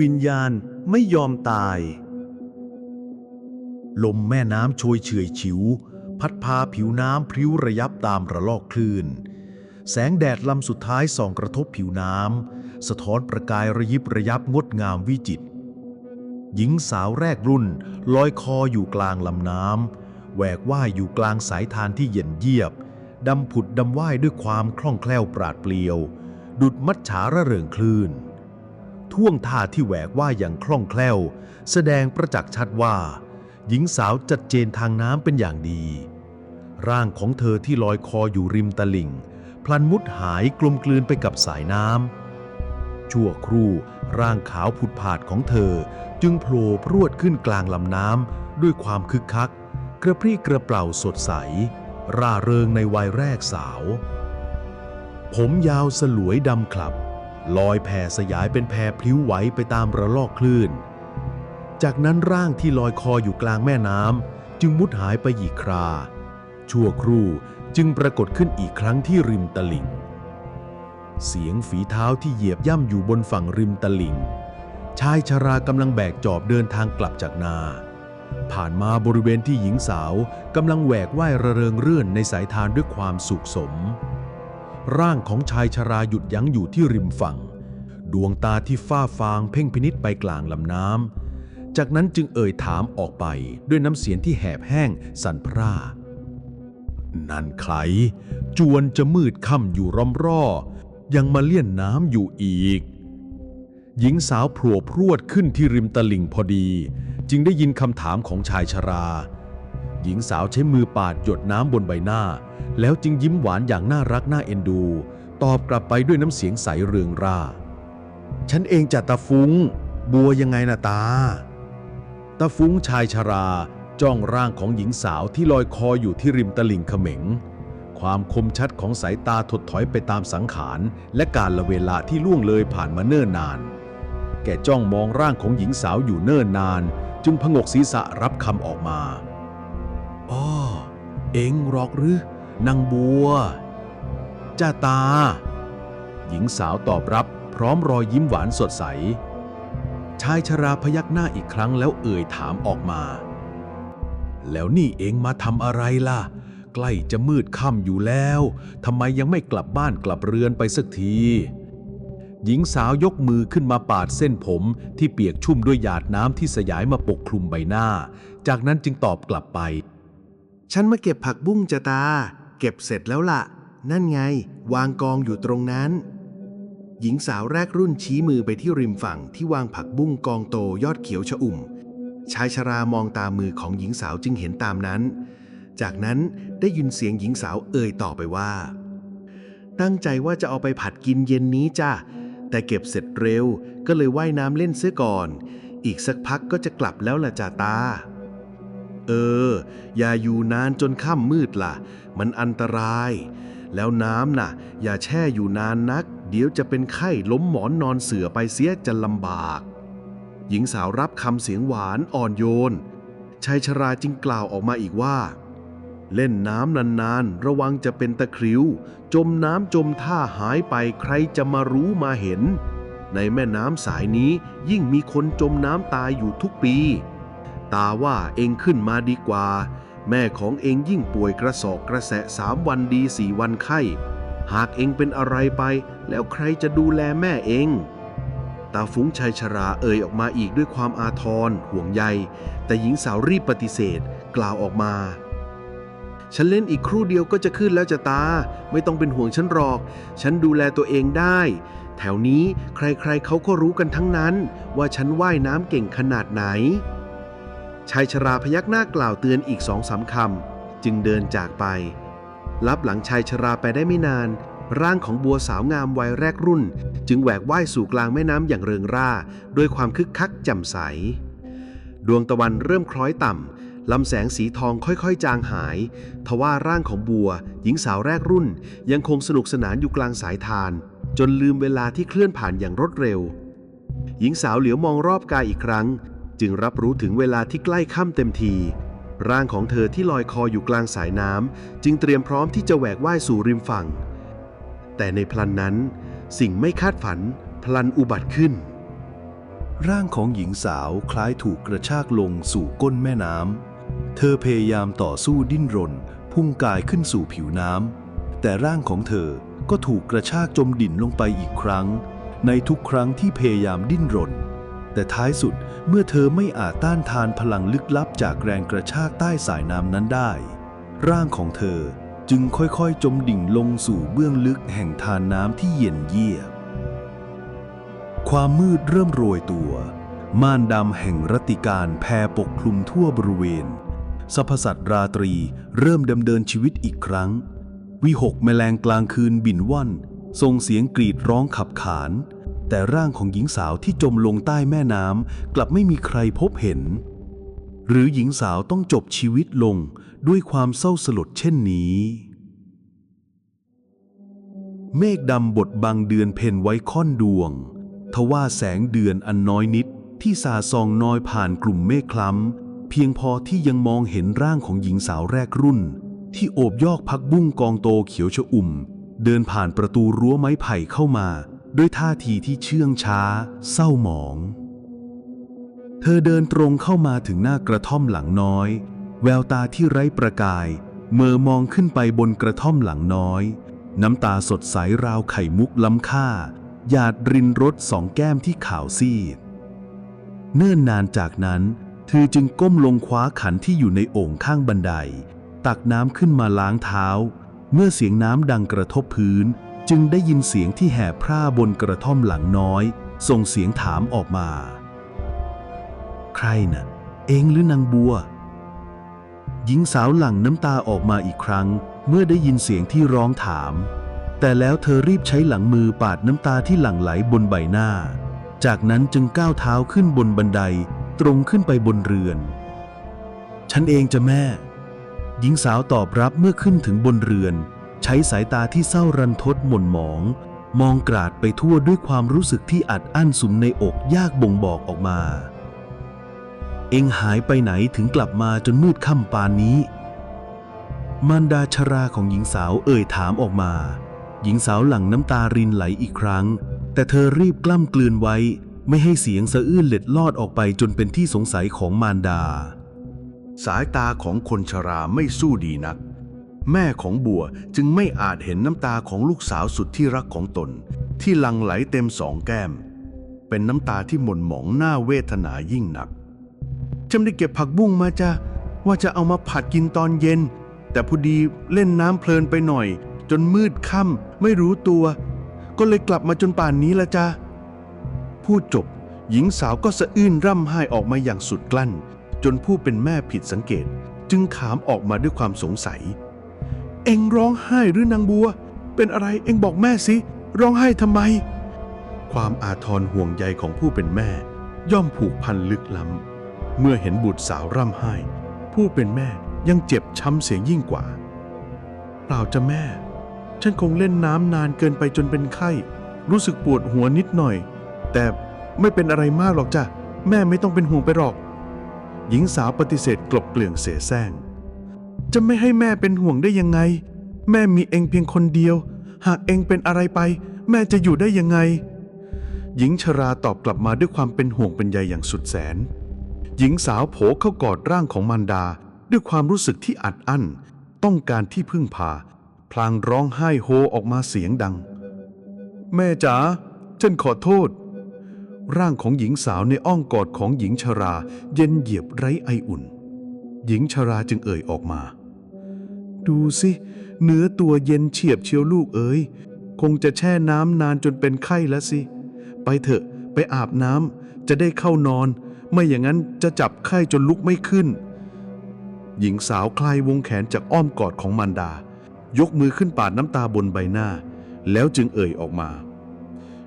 วิญญาณไม่ยอมตาย ลมแม่น้ำโชยเฉยฉิว พัดพาผิวน้ำพริ้วระยับตามระลอกคลื่น แสงแดดลำสุดท้ายส่องกระทบผิวน้ำสะท้อนประกายระยิบระยับงดงามวิจิตรหญิงสาวแรกรุ่นลอยคออยู่กลางลำน้ำแหวกว่ายอยู่กลางสายทานที่เย็นเยียบดำผุดดำว่ายด้วยความคล่องแคล่วปราดเปรียว ดุดมัดฉาระเริงคลื่น ท่วงท่าที่แหวกว่ายอย่างคล่องแคล่ว แสดงประจักษ์ชัดว่า หญิงสาวจัดเจนทางน้ำเป็นอย่างดี ร่างของเธอที่ลอยคออยู่ริมตลิ่ง พลันมุดหายกลมกลืนไปกับสายน้ำชั่วครู่ร่างขาวผุดผาดของเธอ จึงโผล่พรวดขึ้นกลางลำน้ำด้วยความคึกคัก กระปรี้กระเปร่าสดใส ร่าเริงในวัยแรกสาว ผมยาวสลวยดำคลับ ลอยแผ่สยายเป็นแพพลิ้วไหวไปตามระลอกคลื่น จากนั้นร่างที่ลอยคออยู่กลางแม่น้ำจึงมุดหายไปอีกครา ชั่วครู่จึงปรากฏขึ้นอีกครั้งที่ริมตลิ่ง เสียงฝีเท้าที่เหยียบย่ำอยู่บนฝั่งริมตลิ่ง ชายชรากำลังแบกจอบเดินทางกลับจากนา ผ่านมาบริเวณที่หญิงสาวกำลังแหวกว่ายระเริงเรื่อนในสายทานด้วยความสุขสม ร่างของชายชราหยุดยั้งอยู่ที่ริมฝั่ง ดวงตาที่ฝ้าฟางเพ่งพินิษไปกลางลำน้ำ จากนั้นจึงเอ่ยถามออกไปด้วยน้ำเสียงที่แหบแห้งสั่นพร่า นั่นใคร จวนจะมืดค่ำอยู่ร่อมร่อ ยังมาเลี่ยนน้ำอยู่อีก หญิงสาวโผล่พรวดขึ้นที่ริมตลิ่งพอดี จึงได้ยินคำถามของชายชรา หญิงสาวใช้มือปาดหยดน้ำบนใบหน้า แล้วจึงยิ้มหวานอย่างน่ารักน่าเอ็นดู ตอบกลับไปด้วยน้ำเสียงใสเรืองร่าฉันเองจะตาฟุ้ง บัวยังไงนะตา ตาฟุ้งชายชรา จ้องร่างของหญิงสาวที่ลอยคออยู่ที่ริมตลิ่งเขม็ง ความคมชัดของสายตาถดถอยไปตามสังขาร และการละเวลาที่ล่วงเลยผ่านมาเนิ่นนาน แกจ้องมองร่างของหญิงสาวอยู่เนิ่นนาน จึงพงกศีรษะรับคำออกมาอ้อเอ็งหรอกหรือ นางบัว จ้าตา หญิงสาวตอบรับพร้อมรอยยิ้มหวานสดใส ชายชราพยักหน้าอีกครั้งแล้วเอ่ยถามออกมา แล้วนี่เองมาทำอะไรล่ะ ใกล้จะมืดค่ำอยู่แล้วทำไมยังไม่กลับบ้านกลับเรือนไปสักทีหญิงสาวยกมือขึ้นมาปาดเส้นผมที่เปียกชุ่มด้วยหยาดน้ำที่สยายมาปกคลุมใบหน้า จากนั้นจึงตอบกลับไป ฉันมาเก็บผักบุ้งจะตา เก็บเสร็จแล้วล่ะ นั่นไง วางกองอยู่ตรงนั้น หญิงสาวแรกรุ่นชี้มือไปที่ริมฝั่งที่วางผักบุ้งกองโตยอดเขียวชอุ่ม ชายชรามองตามมือของหญิงสาวจึงเห็นตามนั้น จากนั้นได้ยินเสียงหญิงสาวเอ่ยต่อไปว่า ตั้งใจว่าจะเอาไปผัดกินเย็นนี้จ้ะแต่เก็บเสร็จเร็วก็เลยว่ายน้ำเล่นเสื้อก่อน อีกสักพักก็จะกลับแล้วล่ะจ่าตา เออ อย่าอยู่นานจนค่ำมืดล่ะ มันอันตราย แล้วน้ำน่ะ อย่าแช่อยู่นานนัก เดี๋ยวจะเป็นไข้ล้มหมอนนอนเสือไปเสียจะลำบาก หญิงสาวรับคำเสียงหวานอ่อนโยนชายชราจึงกล่าวออกมาอีกว่า เล่นน้ำนานๆ ระวังจะเป็นตะคริว จมน้ำจมท่าหายไปใครจะมารู้มาเห็น ในแม่น้ำสายนี้ยิ่งมีคนจมน้ำตายอยู่ทุกปี ตาว่าเองขึ้นมาดีกว่า แม่ของเองยิ่งป่วยกระสอบกระแสะสามวันดีสี่วันไข้ หากเองเป็นอะไรไป แล้วใครจะดูแลแม่เอง ตาฟุ้งชัยชราเอ่ยออกมาอีกด้วยความอาทรห่วงใย แต่หญิงสาวรีบปฏิเสธ กล่าวออกมา ฉันเล่นอีกครู่เดียวก็จะขึ้นแล้วจะตา ไม่ต้องเป็นห่วงฉันหรอก ฉันดูแลตัวเองได้ แถวนี้ใครๆเขาก็รู้กันทั้งนั้น ว่าฉันว่ายน้ำเก่งขนาดไหน ชายชราพยักหน้ากล่าวเตือนอีกสองสามคำจึงเดินจากไปลับหลังชายชราไปได้ไม่นาน ร่างของบัวสาวงามวัยแรกรุ่น จึงแหวกว่ายสู่กลางแม่น้ำอย่างเริงร่า ด้วยความคึกคักแจ่มใส ดวงตะวันเริ่มคล้อยต่ำลำแสงสีทองค่อยๆ จางหาย ทว่าร่างของบัว หญิงสาวแรกรุ่น ยังคงสนุกสนานอยู่กลางสายทาน จนลืมเวลาที่เคลื่อนผ่านอย่างรวดเร็ว หญิงสาวเหลียวมองรอบกายอีกครั้ง จึงรับรู้ถึงเวลาที่ใกล้ค่ำเต็มที ร่างของเธอที่ลอยคออยู่กลางสายน้ำจึงเตรียมพร้อมที่จะแหวกว่ายสู่ริมฝั่ง แต่ในพลันนั้น สิ่งไม่คาดฝัน พลันอุบัติขึ้น ร่างของหญิงสาวคล้ายถูกกระชากลงสู่ก้นแม่น้ำ เธอพยายามต่อสู้ดิ้นรน พุ่งกายขึ้นสู่ผิวน้ำแต่ร่างของเธอก็ถูกกระชากจมดิ่นลงไปอีกครั้ง ในทุกครั้งที่พยายามดิ้นรน แต่ท้ายสุดเมื่อเธอไม่อาจต้านทานพลังลึกลับจากแรงกระชากใต้สายน้ำนั้นได้ ร่างของเธอจึงค่อยๆ จมดิ่งลงสู่เบื้องลึกแห่งทานน้ำที่เย็นเยียบ ความมืดเริ่มโรยตัว ม่านดำแห่งรัตติการแผ่ปกคลุมทั่วบริเวณสรรพสัตว์ราตรีเริ่มดำเนินชีวิตอีกครั้ง วิหกแมลงกลางคืนบินว่อนส่งเสียงกรีดร้องขับขาน แต่ร่างของหญิงสาวที่จมลงใต้แม่น้ำกลับไม่มีใครพบเห็น หรือหญิงสาวต้องจบชีวิตลงด้วยความเศร้าสลดเช่นนี้ เมฆดำบดบังเดือนเพ็ญไว้ค่อนดวง ทว่าแสงเดือนอันน้อยนิดที่สาซองน้อยผ่านกลุ่มเมฆคล้ำเพียงพอที่ยังมองเห็นร่างของหญิงสาวแรกรุ่น ที่โอบยอกพักบุ้งกองโตเขียวชอุ่ม เดินผ่านประตูรั้วไม้ไผ่เข้ามา ด้วยท่าทีที่เชื่องช้า เศร้าหมอง เธอเดินตรงเข้ามาถึงหน้ากระท่อมหลังน้อย แววตาที่ไร้ประกายเมื่อมองขึ้นไปบนกระท่อมหลังน้อย น้ำตาสดใสราวไข่มุกล้ำค่า หยาดรินรสสองแก้มที่ขาวซีด เนิ่นนานจากนั้นเธอจึงก้มลงคว้าขันที่อยู่ในโอ่งข้างบันได ตักน้ำขึ้นมาล้างเท้า เมื่อเสียงน้ำดังกระทบพื้น จึงได้ยินเสียงที่แห่พร่าบนกระท่อมหลังน้อย ส่งเสียงถามออกมา ใครน่ะ เองหรือนางบัว หญิงสาวหลั่งน้ำตาออกมาอีกครั้ง เมื่อได้ยินเสียงที่ร้องถาม แต่แล้วเธอรีบใช้หลังมือปาดน้ำตาที่หลั่งไหลบนใบหน้า จากนั้นจึงก้าวเท้าขึ้นบนบันไดตรงขึ้นไปบนเรือน ฉันเองจะแม่ หญิงสาวตอบรับเมื่อขึ้นถึงบนเรือน ใช้สายตาที่เศร้ารันทดหม่นหมอง มองกราดไปทั่วด้วยความรู้สึกที่อัดอั้นสุมในอกยากบ่งบอกออกมา เองหายไปไหนถึงกลับมาจนมืดค่ำปานนี้ มารดาชราของหญิงสาวเอ่ยถามออกมา หญิงสาวหลั่งน้ำตารินไหลอีกครั้ง แต่เธอรีบกล้ำกลืนไว้ ไม่ให้เสียงสะอื้นเล็ดลอดออกไปจนเป็นที่สงสัยของมารดา สายตาของคนชราไม่สู้ดีนัก แม่ของบัวจึงไม่อาจเห็นน้ำตาของลูกสาวสุดที่รักของตน ที่ลังไหลเต็มสองแก้ม เป็นน้ำตาที่หม่นหมองหน้าเวทนายิ่งหนักจำได้เก็บผักบุ้งมาจ้ะว่าจะเอามาผัดกินตอนเย็น แต่พอดีเล่นน้ำเพลินไปหน่อย จนมืดค่ำไม่รู้ตัว ก็เลยกลับมาจนป่านนี้ละจ้ะพูดจบ หญิงสาวก็สะอื้นร่ำไห้ออกมาอย่างสุดกลั้น จนผู้เป็นแม่ผิดสังเกต จึงถามออกมาด้วยความสงสัย เอ็งร้องไห้หรือนางบัว เป็นอะไรเอ็งบอกแม่สิร้องไห้ทำไม ความอาทรห่วงใยของผู้เป็นแม่ ย่อมผูกพันลึกล้ำเมื่อเห็นบุตรสาวร่ำไห้ ผู้เป็นแม่ยังเจ็บช้ำเสียยิ่งกว่า เปล่าจะแม่ ฉันคงเล่นน้ำนานเกินไปจนเป็นไข้ รู้สึกปวดหัวนิดหน่อย แต่ไม่เป็นอะไรมากหรอกจ้ะแม่ไม่ต้องเป็นห่วงไปหรอก หญิงสาวปฏิเสธกลบเกลื่อนเสแสร้ง จะไม่ให้แม่เป็นห่วงได้ยังไง แม่มีเองเพียงคนเดียว หากเองเป็นอะไรไป แม่จะอยู่ได้ยังไง หญิงชราตอบกลับมาด้วยความเป็นห่วงเป็นใยอย่างสุดแสน หญิงสาวโผเข้ากอดร่างของมารดาด้วยความรู้สึกที่อัดอั้น ต้องการที่พึ่งพา พลางร้องไห้โฮออกมาเสียงดัง แม่จ๋าฉันขอโทษ ร่างของหญิงสาวในอ้อมกอดของหญิงชรา เย็นเหยียบไร้ไออุ่น หญิงชราจึงเอ่ยออกมา ดูสิ เนื้อตัวเย็นเฉียบเชียวลูกเอ๋ยคงจะแช่น้ำนานจนเป็นไข้แล้วสิ ไปเถอะไปอาบน้ำจะได้เข้านอน ไม่อย่างนั้นจะจับไข้จนลุกไม่ขึ้น หญิงสาวคลายวงแขนจากอ้อมกอดของมารดา ยกมือขึ้นปาดน้ำตาบนใบหน้า แล้วจึงเอ่ยออกมา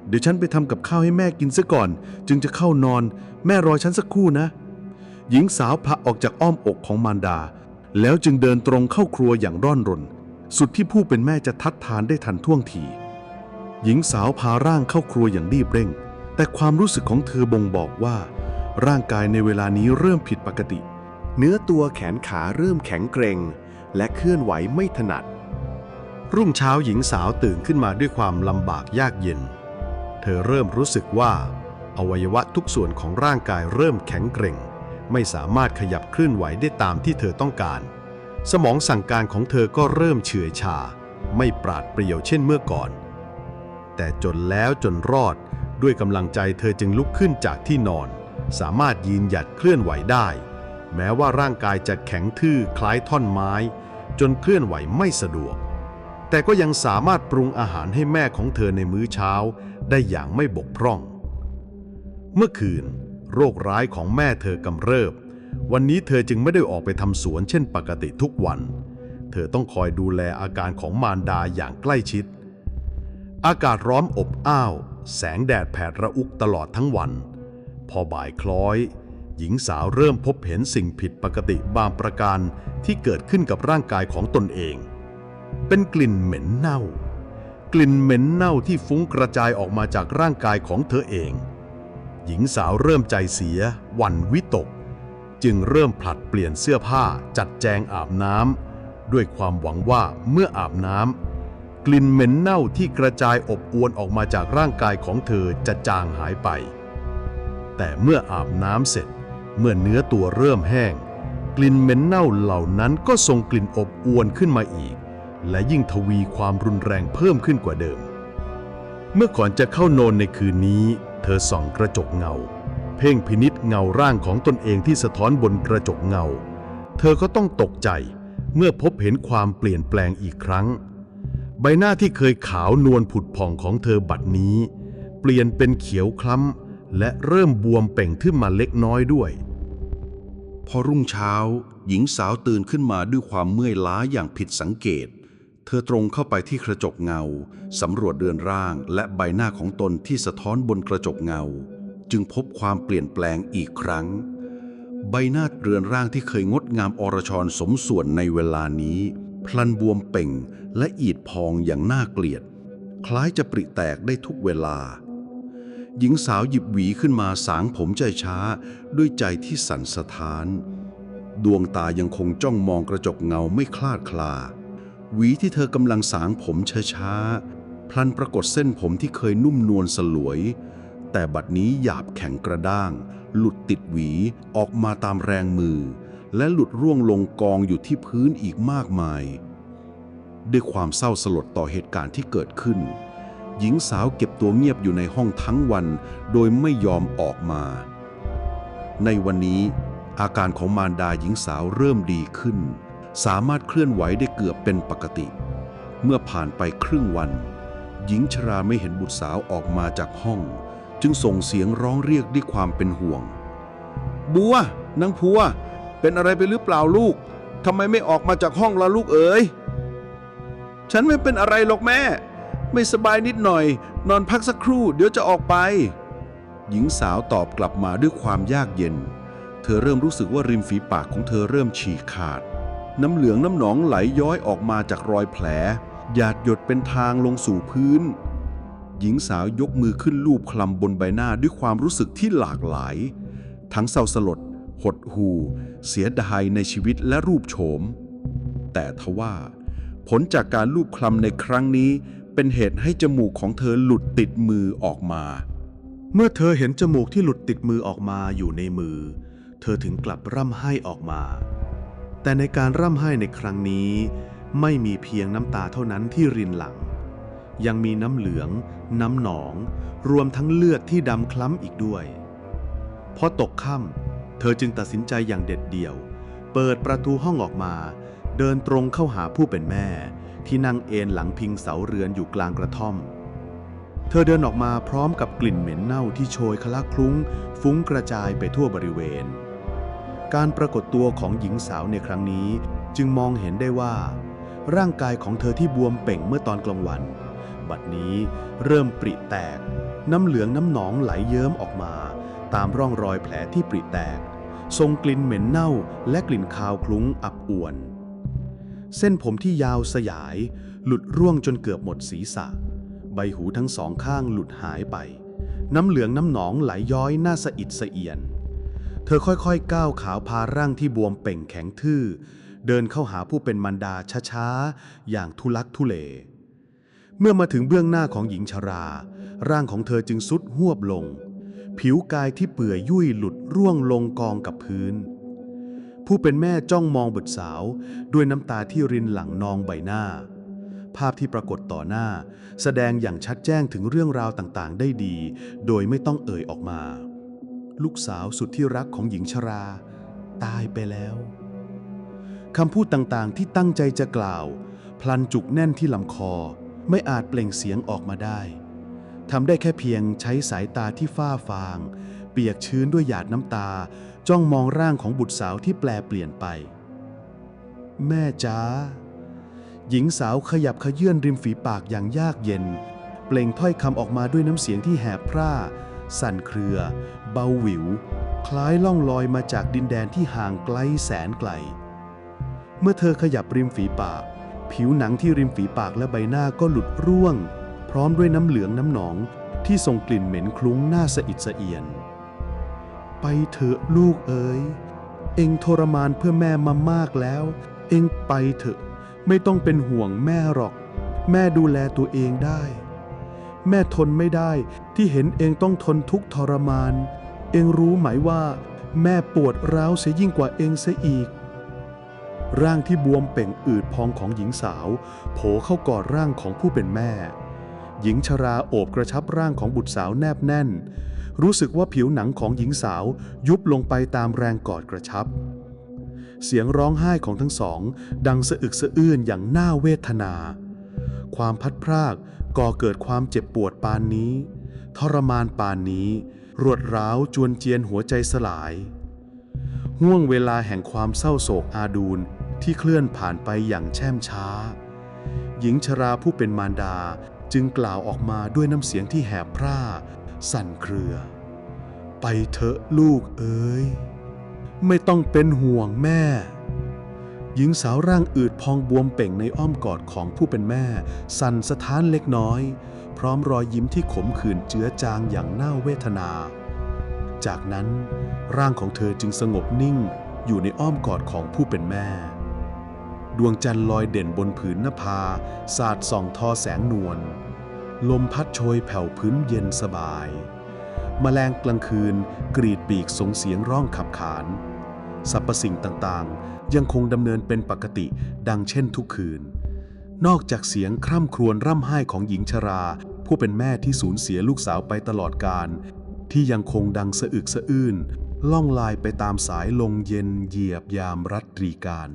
เดี๋ยวฉันไปทำกับข้าวให้แม่กินซะก่อน จึงจะเข้านอน แม่รอฉันสักครู่นะ หญิงสาวพละออกจากอ้อมอกของมารดา แล้วจึงเดินตรงเข้าครัวอย่างร่อนรน สุดที่ผู้เป็นแม่จะทัดทานได้ทันท่วงที หญิงสาวพาร่างเข้าครัวอย่างรีบเร่ง แต่ความรู้สึกของเธอบ่งบอกว่า ร่างกายในเวลานี้เริ่มผิดปกติ เนื้อตัวแขนขาเริ่มแข็งเกร็ง และเคลื่อนไหวไม่ถนัด รุ่งเช้าหญิงสาวตื่นขึ้นมาด้วยความลำบากยากเย็น เธอเริ่มรู้สึกว่า อวัยวะทุกส่วนของร่างกายเริ่มแข็งเกร็ง ไม่สามารถขยับเคลื่อนไหวได้ตามที่เธอต้องการ สมองสั่งการของเธอก็เริ่มเฉื่อยชา ไม่ปราดเปรียวเช่นเมื่อก่อน แต่จนแล้วจนรอดด้วยกำลังใจเธอจึงลุกขึ้นจากที่นอน สามารถยืนหยัดเคลื่อนไหวได้ แม้ว่าร่างกายจะแข็งทื่อคล้ายท่อนไม้ จนเคลื่อนไหวไม่สะดวก แต่ก็ยังสามารถปรุงอาหารให้แม่ของเธอในมื้อเช้า ได้อย่างไม่บกพร่อง เมื่อคืน โรคร้ายของแม่เธอกำเริบ วันนี้เธอจึงไม่ได้ออกไปทำสวนเช่นปกติทุกวัน เธอต้องคอยดูแลอาการของมารดาอย่างใกล้ชิด อากาศร้อนอบอ้าว แสงแดดแผดระอุกตลอดทั้งวัน พอบ่ายคล้อย หญิงสาวเริ่มพบเห็นสิ่งผิดปกติบางประการที่เกิดขึ้นกับร่างกายของตนเอง เป็นกลิ่นเหม็นเน่า กลิ่นเหม็นเน่าที่ฟุ้งกระจายออกมาจากร่างกายของเธอเอง หญิงสาวเริ่มใจเสียวันวิตก จึงเริ่มผลัดเปลี่ยนเสื้อผ้าจัดแจงอาบน้ำด้วยความหวังว่าเมื่ออาบน้ำกลิ่นเหม็นเน่าที่กระจายอบอวนออกมาจากร่างกายของเธอจะจางหายไป แต่เมื่ออาบน้ำเสร็จ เมื่อเนื้อตัวเริ่มแห้ง กลิ่นเหม็นเน่าเหล่านั้นก็ส่งกลิ่นอบอวนขึ้นมาอีก และยิ่งทวีความรุนแรงเพิ่มขึ้นกว่าเดิม เมื่อก่อนจะเข้านอนในคืนนี้ เธอส่องกระจกเงา เพ่งพินิษเงาร่างของตนเองที่สะท้อนบนกระจกเงา เธอก็ต้องตกใจเมื่อพบเห็นความเปลี่ยนแปลงอีกครั้ง ใบหน้าที่เคยขาวนวลผุดผ่องของเธอบัดนี้ เปลี่ยนเป็นเขียวคล้ำและเริ่มบวมเป่งขึ้นมาเล็กน้อยด้วย พอรุ่งเช้า หญิงสาวตื่นขึ้นมาด้วยความเมื่อยล้าอย่างผิดสังเกต เธอตรงเข้าไปที่กระจกเงา สำรวจเรือนร่างและใบหน้าของตนที่สะท้อนบนกระจกเงา จึงพบความเปลี่ยนแปลงอีกครั้ง ใบหน้าเรือนร่างที่เคยงดงามอรชรสมส่วนในเวลานี้ พลันบวมเป่งและอีดพองอย่างน่าเกลียด คล้ายจะปริแตกได้ทุกเวลา หญิงสาวหยิบหวีขึ้นมาสางผมใจช้าด้วยใจที่สั่นสะท้าน ดวงตายังคงจ้องมองกระจกเงาไม่คลาดคลา หวีที่เธอกำลังสางผมช้าๆ พลันปรากฏเส้นผมที่เคยนุ่มนวลสลวย แต่บัดนี้หยาบแข็งกระด้าง หลุดติดหวีออกมาตามแรงมือ และหลุดร่วงลงกองอยู่ที่พื้นอีกมากมาย ด้วยความเศร้าสลดต่อเหตุการณ์ที่เกิดขึ้น หญิงสาวเก็บตัวเงียบอยู่ในห้องทั้งวัน โดยไม่ยอมออกมา ในวันนี้อาการของมารดาหญิงสาวเริ่มดีขึ้น สามารถเคลื่อนไหวได้เกือบเป็นปกติ เมื่อผ่านไปครึ่งวัน หญิงชราไม่เห็นบุตรสาวออกมาจากห้อง จึงส่งเสียงร้องเรียกด้วยความเป็นห่วง บัวนางพัว เป็นอะไรไปหรือเปล่าลูกทำไมไม่ออกมาจากห้องละลูกเอ๋ยฉันไม่เป็นอะไรหรอกแม่ ไม่สบายนิดหน่อย นอนพักสักครู่เดี๋ยวจะออกไป หญิงสาวตอบกลับมาด้วยความยากเย็น เธอเริ่มรู้สึกว่าริมฝีปากของเธอเริ่มฉีกขาด น้ำเหลืองน้ำหนองไหลย้อยออกมาจากรอยแผล หยาดหยดเป็นทางลงสู่พื้น หญิงสาวยกมือขึ้นลูบคลำบนใบหน้าด้วยความรู้สึกที่หลากหลาย ทั้งเศร้าสลด หดหู่ เสียดายในชีวิตและรูปโฉม แต่ทว่า ผลจากการลูบคลำในครั้งนี้ เป็นเหตุให้จมูกของเธอหลุดติดมือออกมา เมื่อเธอเห็นจมูกที่หลุดติดมือออกมาอยู่ในมือ เธอถึงกลับร่ำไห้ออกมา แต่ในการร่ำไห้ในครั้งนี้ ไม่มีเพียงน้ำตาเท่านั้นที่รินหลัง ยังมีน้ำเหลือง น้ำหนอง รวมทั้งเลือดที่ดำคล้ำอีกด้วยพอตกค่ำเธอจึงตัดสินใจอย่างเด็ดเดี่ยว เปิดประตูห้องออกมา เดินตรงเข้าหาผู้เป็นแม่ ที่นั่งเอนหลังพิงเสาเรือนอยู่กลางกระท่อม เธอเดินออกมาพร้อมกับกลิ่นเหม็นเน่าที่โชยคละคลุ้ง ฟุ้งกระจายไปทั่วบริเวณ การปรากฏตัวของหญิงสาวในครั้งนี้ จึงมองเห็นได้ว่า ร่างกายของเธอที่บวมเป่งเมื่อตอนกลางวัน บัดนี้เริ่มปริแตก น้ำเหลืองน้ำหนองไหลเยิ้มออกมา ตามร่องรอยแผลที่ปริแตกทรงกลิ่นเหม็นเน่าและกลิ่นคาวคลุ้งอับอวน เส้นผมที่ยาวสยาย หลุดร่วงจนเกือบหมดศีรษะ ใบหูทั้งสองข้างหลุดหายไป น้ำเหลืองน้ำหนองไหลย้อยหน้าสะอิดสะเอียน เธอค่อยๆ ก้าวขาวพาร่างที่บวมเป่งแข็งทื่อ เดินเข้าหาผู้เป็นมารดาช้าๆ อย่างทุลักทุเล เมื่อมาถึงเบื้องหน้าของหญิงชรา ร่างของเธอจึงสุดหวบลง ผิวกายที่เปื่อยยุ่ยหลุดร่วงลงกองกับพื้น ผู้เป็นแม่จ้องมองบุตรสาวด้วยน้ำตาที่รินหลังนองใบหน้า ภาพที่ปรากฏต่อหน้า แสดงอย่างชัดแจ้งถึงเรื่องราวต่างๆ ได้ดี โดยไม่ต้องเอ่ยออกมา ลูกสาวสุดที่รักของหญิงชรา ตายไปแล้วคำพูดต่างๆที่ตั้งใจจะกล่าว พลันจุกแน่นที่ลำคอไม่อาจเปล่งเสียงออกมาได้ทำได้แค่เพียงใช้สายตาที่ฝ้าฟาง เปียกชื้นด้วยหยาดน้ำตา จ้องมองร่างของบุตรสาวที่แปลเปลี่ยนไป แม่จ๋าหญิงสาวขยับขยื่นริมฝีปากอย่างยากเย็น เปล่งถ้อยคำออกมาด้วยน้ำเสียงที่แหบพร่า สั่นเครือ เบาหวิว คล้ายล่องลอยมาจากดินแดนที่ห่างไกลแสนไกล เมื่อเธอขยับริมฝีปาก ผิวหนังที่ริมฝีปากและใบหน้าก็หลุดร่วง พร้อมด้วยน้ำเหลืองน้ำหนองที่ส่งกลิ่นเหม็นคลุ้งหน้าสะอิดสะเอียน ไปเถอะลูกเอ๋ย เองทรมานเพื่อแม่มามากแล้ว เองไปเถอะ ไม่ต้องเป็นห่วงแม่หรอก แม่ดูแลตัวเองได้ แม่ทนไม่ได้ที่เห็นเองต้องทนทุกข์ทรมาน เองรู้ไหมว่า แม่ปวดร้าวเสียยิ่งกว่าเองเสียอีก ร่างที่บวมเป่งอืดพองของหญิงสาว โผล่เข้ากอดร่างของผู้เป็นแม่ หญิงชราโอบกระชับร่างของบุตรสาวแนบแน่น รู้สึกว่าผิวหนังของหญิงสาวยุบลงไปตามแรงกอดกระชับ เสียงร้องไห้ของทั้งสอง ดังสะอึกสะอื้นอย่างน่าเวทนาความพัดพราก ก่อเกิดความเจ็บปวดปานนี้ ทรมานปานนี้ รวดร้าวจวนเจียนหัวใจสลาย ห่วงเวลาแห่งความเศร้าโศกอาดูลที่เคลื่อนผ่านไปอย่างแช่มช้า หญิงชราผู้เป็นมารดาจึงกล่าวออกมาด้วยน้ำเสียงที่แหบพร่า สั่นเครือ ไปเถอะลูกเอ๋ยไม่ต้องเป็นห่วงแม่ หญิงสาวร่างอืดพองบวมเป่งในอ้อมกอดของผู้เป็นแม่ สั่นสะท้านเล็กน้อย พร้อมรอยยิ้มที่ขมขื่นเจือจางอย่างน่าเวทนา จากนั้น ร่างของเธอจึงสงบนิ่ง อยู่ในอ้อมกอดของผู้เป็นแม่ ดวงจันทร์ลอยเด่นบนผืนนภา สาดส่องทอแสงนวลลมพัดโชยแผ่วพื้นเย็นสบายแมลงกลางคืนกรีดปีกสงเสียงร้องขับขาน สรรพสิ่งต่างๆ ยังคงดำเนินเป็นปกติดังเช่นทุกคืน นอกจากเสียงคร่ำครวญร่ำไห้ของหญิงชรา ผู้เป็นแม่ที่สูญเสียลูกสาวไปตลอดการ ที่ยังคงดังสะอึกสะอื้นล่องลายไปตามสายลงเย็นเหยียบยามรัตรีการ